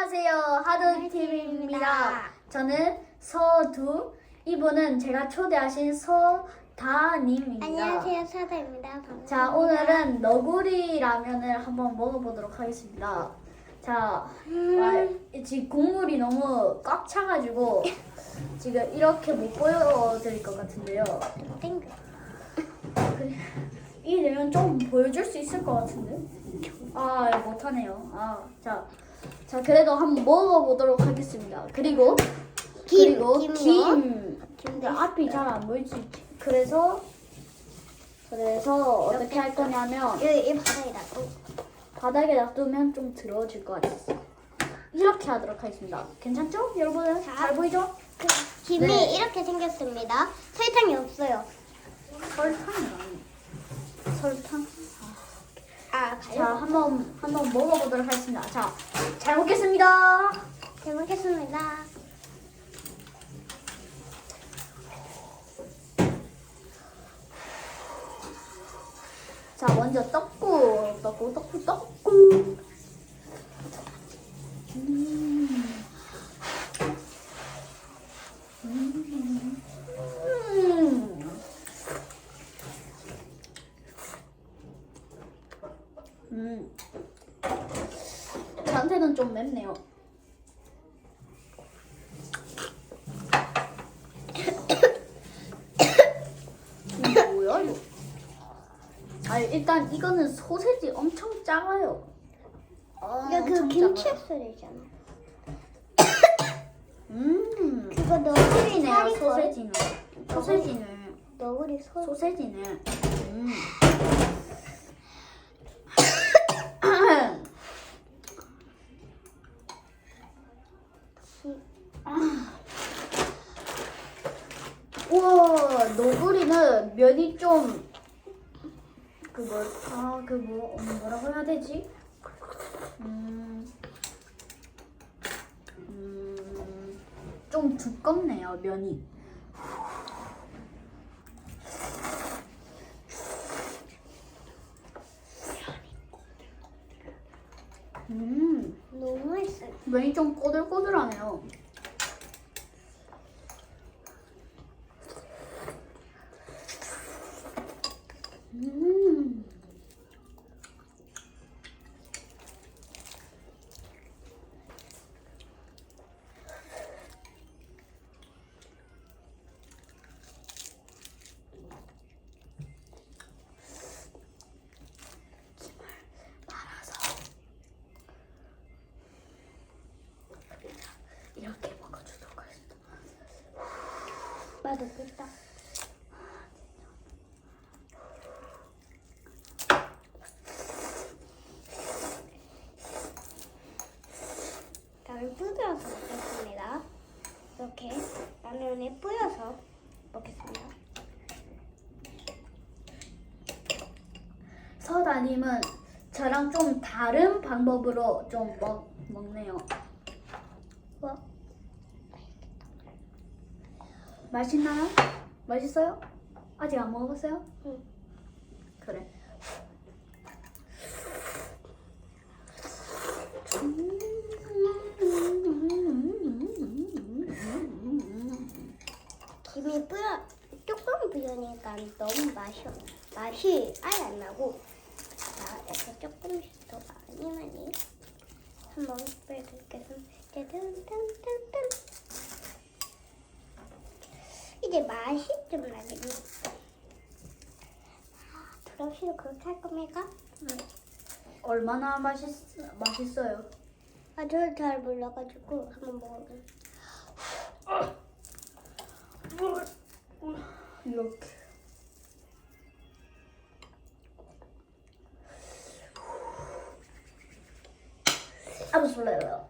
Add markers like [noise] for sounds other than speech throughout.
안녕하세요. 하드팀입니다. 저는 서두. 이분은 제가 초대하신 서다님입니다. 안녕하세요 사다입니다. 반갑습니다. 자, 오늘은 너구리 라면을 한번 먹어보도록 하겠습니다. 자, 와, 지금 국물이 너무 꽉 차가지고 지금 이렇게 못 보여드릴 것 같은데요. 이 내용 좀 보여줄 수 있을 것 같은데? 아, 못하네요. 아, 자, 자 그래도 한번 먹어보도록 하겠습니다. 그리고 김, 그리고? 김. 김 근데 앞이 잘 안 보이지. 그래서 그래서 어떻게 할 거냐면 여기 이 바닥에 놔둬. 바닥에 놔두면 좀 더러워질 것 같아요. 이렇게 하도록 하겠습니다. 괜찮죠, 여러분? 자. 잘 보이죠? 그 김이 네. 이렇게 생겼습니다. 설탕이 없어요. 설탕이 아니. 설탕. 아 자, 가요? 한번 한번 먹어보도록 하겠습니다. 자, 잘 먹겠습니다. 잘 먹겠습니다. 자, 먼저 떡국, 떡국, 떡국, 떡국. 음. 음. 음. 음. 저한테는 좀 맵네요. 이게 뭐야 이거? 아 일단 이거는 소세지 엄청 작아요. 어, 이거 그 엄청 김치 작아요. 소리잖아. [coughs] 음. 그거 너구리 소세지네요 살이 걸. 소세지는. 소세지는. 너구리 소. 소세지는. 음. 우와 너구리는 면이 좀 그걸 아그 뭐 뭐라고 해야 되지? 음, 음, 좀 두껍네요 면이. 음, 너무 맛있어요. 면이 좀 꼬들꼬들하네요. 음. 말아서 이렇게 먹어주도록 하겠습니다. 맛없겠다. 다음에 뿌려서 먹겠습니다. 이렇게 라면에 뿌려서 먹겠습니다. 서다님은 저랑 좀 다른 방법으로 좀 먹, 먹네요. 뭐? 맛있나요? 맛있어요? 아직 안 먹어봤어요? 응. 그래. 김이 뿌려 조금 뿌리니까 너무 맛이 없- 맛이 아예 안 나고 조금씩 더 많이 많이 한번 뿌려드리겠습니다. 짠짠짠짠 이제 맛이 좀 나겠네. 아, 드럽시도 그렇게 할 겁니까? 얼마나 맛있, 맛있어요? 아, 저를 잘 몰라가지고 한번 먹어볼게요. 이렇게. 아, 무슨 소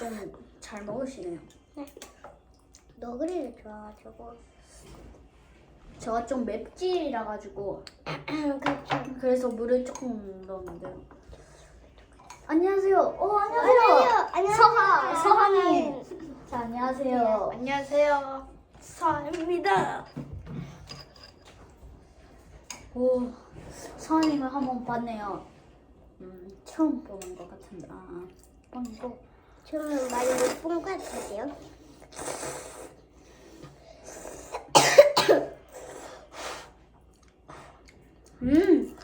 좀 잘 먹으시네요. 너구리를 좋아가지고 제가 좀 맵찔이라 가지고 [clears throat] 그렇죠. 그래서 물을 조금 넣었는데요. 안녕하세요. 어 안녕하세요. 안녕하세요. 서하 서하님. 자 안녕하세요. 안녕하세요. 서입니다. 오 서하님을 한번 봤네요. 음 처음 보는 것 같은데 아 뻥이고 저는 많이 못본것 같은데요. 음.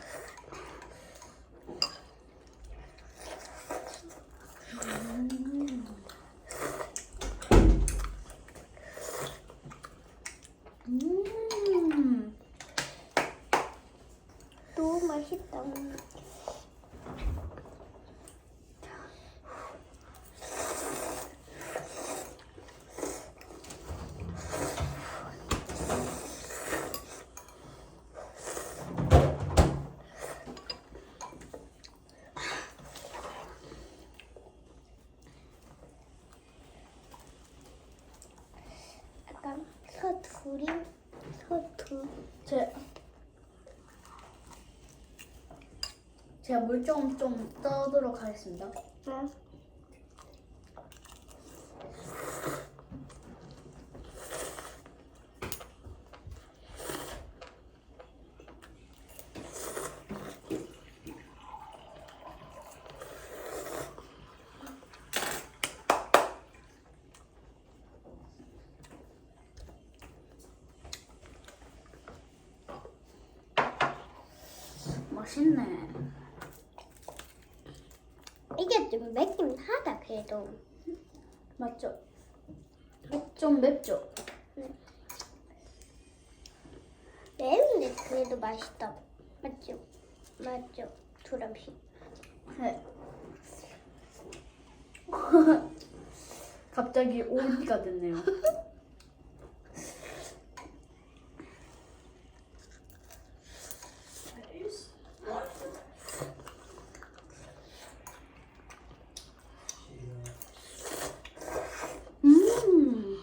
음. 너무 맛있다. 약간 서투리 서투 제 제가 물 좀 좀 떠도록 하겠습니다. 응. 맛있네. 이게 좀 맵긴 하다 그래도 맞죠? 좀 맵죠? 매운데 그래도 맛있다 맞죠? 맞죠? 두람씨 네. [laughs] 갑자기 오이가 됐네요. [laughs] 음.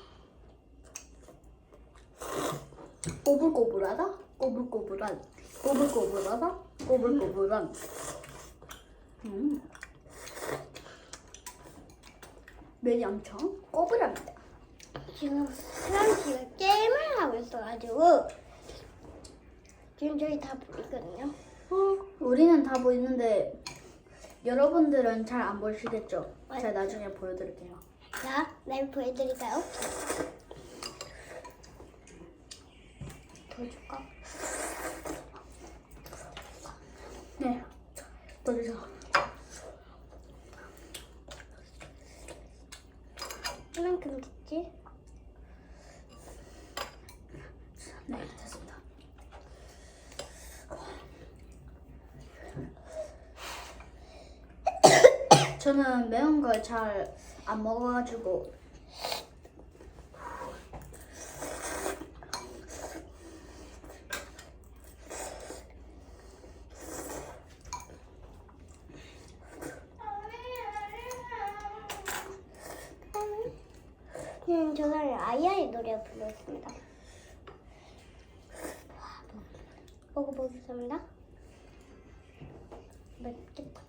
꼬불꼬불하다? 꼬불꼬불한. 꼬불꼬불하다? 꼬불꼬불한. 음. 엄청 꼬불합니다. 지금 두람씨가 게임을 하고 있어가지고 지금 저희 다 보이거든요 어, 우리는 다 보이는데 여러분들은 잘 안 보이시겠죠? 제가 나중에 보여드릴게요. 자, 날 보여드릴까요? 더 줄까? 네, 떠주세요. 이만큼 됐지? 네, 됐습니다. [coughs] 저는 매운 걸 잘 안 먹어가지고 음, 저 사람이 아이아이 노래 불렀습니다. 먹어보겠습니다. 맛있겠다.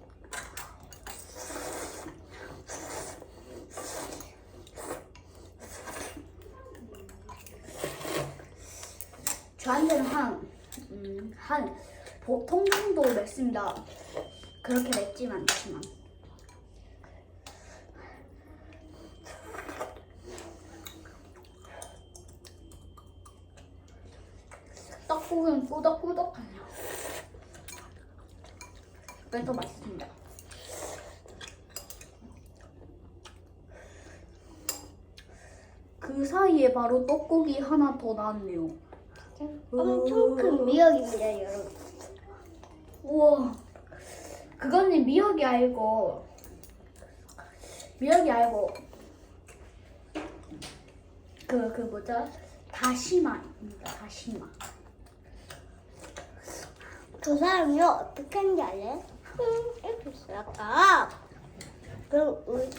저한테는 한, 음, 한 보통 정도 맵습니다. 그렇게 맵진 않지만. 떡국은 꾸덕꾸덕하네요. 그래도 맛있습니다. 그 사이에 바로 떡국이 하나 더 나왔네요. 엄청 큰 미역입니다, 여러분. 우와 그거는 미역이 아니고 미역이 아니고 그 그 뭐죠 다시마입니다 다시마 저 사람이요, 어떻게 하는지 알래? 음, 이렇게 있어, 아까. 그럼, 우-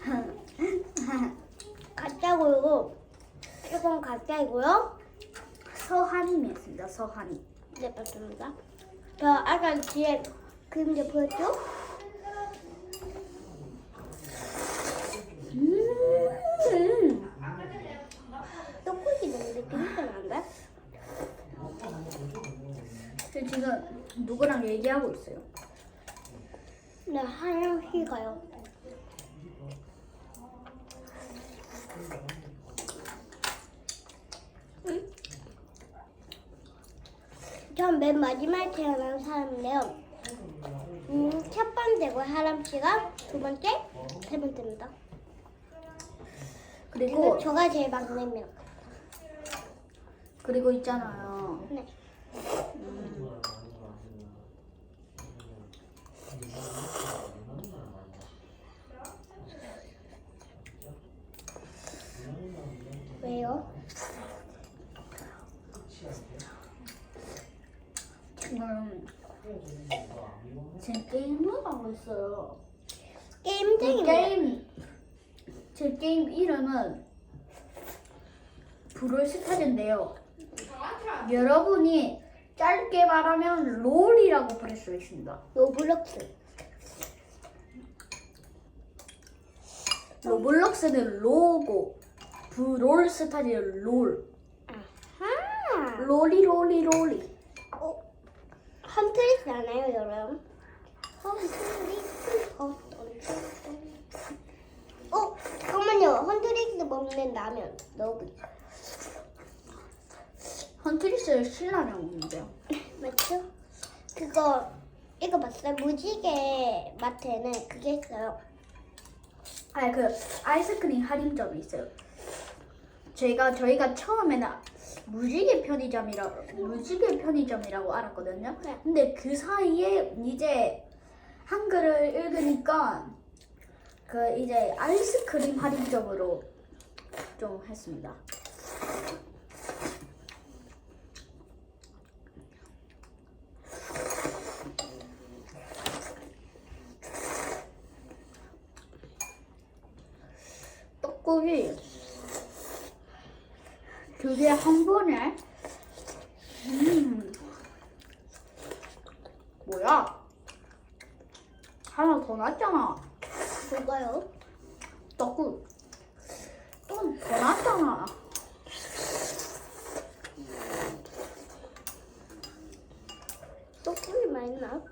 [laughs] 가짜고요. 이건 가짜이고요. 서한임이었습니다. 서한임. 네, 맞습니다. 저 아까 뒤에 그림자 보였죠? 음. 떡볶이 너무 느낌이 나는데? 저 지금 누구랑 얘기하고 있어요? 네, 하영씨 가요. 전맨 마지막에 태어난 사람인데요. 음, 첫 번째고 하람 씨가 두 번째, 세 번째입니다. 그리고 그리고 저가 제일 막내입니다. 그리고 있잖아요. 네. 왜요? 지금 제 게임을 하고 있어요. 이 게임쟁입니다. 게임 제 게임 이름은 브롤스타즈인데요. 여러분이 짧게 말하면 롤이라고 부를 수 있습니다. 로블록스. 로블록스는 로고 브롤스타즈는 롤. 아하. 롤이 롤이 롤이. 어, 험트리스 아나요, 여러분? 험트리스, 험트리스. 어, 잠깐만요. 험트리스 먹는 라면 너구리. 헌트리스 신라면 먹는데요. [laughs] 맞죠? 그거 이거 봤어요? 무지개 마트에는 그게 있어요. 아, 그 아이스크림 할인점이 있어요. 저희가 저희가 처음에는 무지개 편의점이라 무지개 편의점이라고 알았거든요. 네. 근데 그 사이에 이제 한글을 읽으니까 그 이제 아이스크림 할인점으로 좀 했습니다. 떡국이 그게 한 번에 음 뭐야 하나 더 났잖아. 뭐가요? 떡국. 또더 났잖아. 떡국이 맛있나?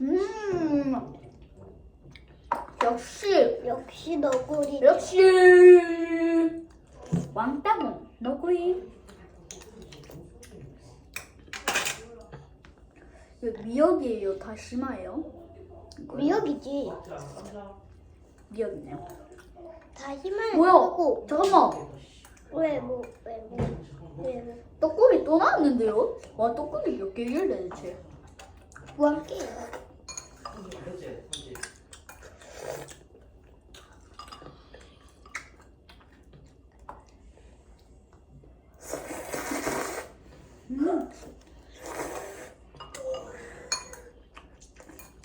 음. 역시. 역시 너구리. 역시. 왕따군 너구리 이거 미역이에요. 다시마예요. 미역이지. 미역이네요. 다시마를 뭐야? 쓰고 잠깐만. 왜 뭐 왜 뭐 왜 뭐. 떡국이 또 나왔는데요? 와 떡국이 몇 개길래 대체? 무함께요. 음.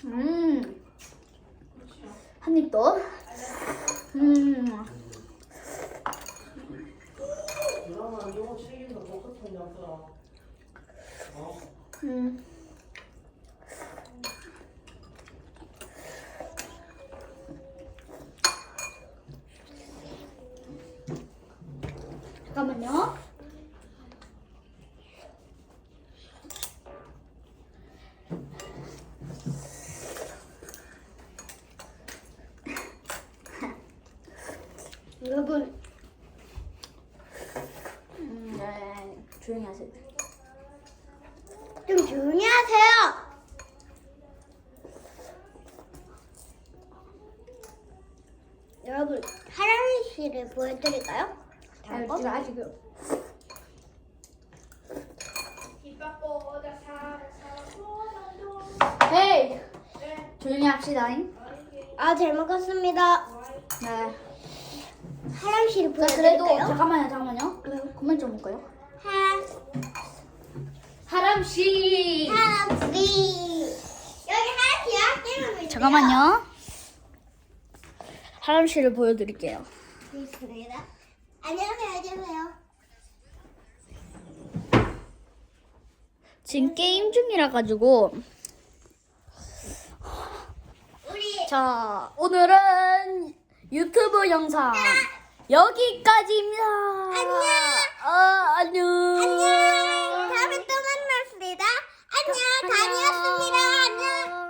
음. 한입 더. 음. 음. 잠깐만요. 여러분 음, 네, 조용히 하세요. 좀 조용히 하세요. 여러분 하랑이 씨를 보여드릴까요? 아, 다음 거? 지금 아직 헤이 조용히 합시다. 잉 아, 잘 먹었습니다. 네. 하랑 씨를 자, 그래도 보여드릴까요? 잠깐만요, 잠깐만요. 왜요? 그만 좀 볼까요? 하람씨. 하람씨. 여기 왜 잠깐만요. 하람씨를 보여드릴게요. 있습니다. 안녕하세요. 안녕하세요. 지금 게임 중이라 가지고 우리 자 오늘은 유튜브 영상 여기까지입니다. 안녕. 어, 안녕. 안녕. 다음에 또 만났습니다. 안녕. 다니었습니다. 안녕.